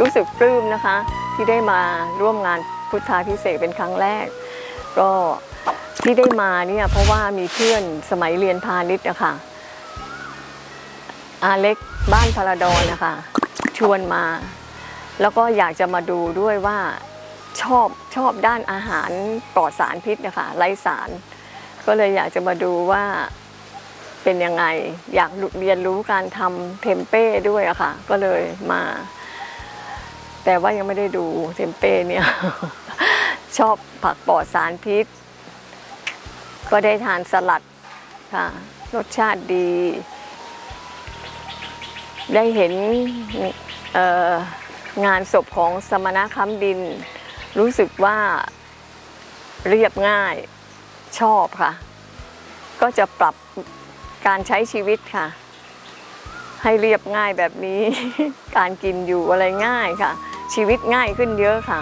รู้สึกปลื้มนะคะ ที่ได้มาร่วมงานพุทธาพิเศษเป็นครั้งแรก ก็ที่ได้มาเนี่ยเพราะว่ามีเพื่อนสมัยเรียนพาณิชย์นะคะอาเล็กบ้านพาราดอนนะคะชวนมา แล้วก็อยากจะมาดูด้วยว่าชอบชอบด้านอาหารปลอดสารพิษนะคะไร้สาร ก็เลยอยากจะมาดูว่าเป็นยังไง อยากเรียนรู้การทำเทมเป้ด้วยอะค่ะ ก็เลยมา แต่ว่ายังไม่ได้ดูเทมเป้เนี่ย ชอบผักปลอดสารพิษ ก็ได้ทานสลัดค่ะ รสชาติดี ได้เห็นงานศพของสมณะค้ำดิน รู้สึกว่าเรียบง่ายชอบค่ะ ก็จะปรับการใช้ชีวิตค่ะ ให้เรียบง่ายแบบนี้ การกินอยู่อะไรง่ายค่ะ ชีวิตง่ายขึ้นเยอะค่ะ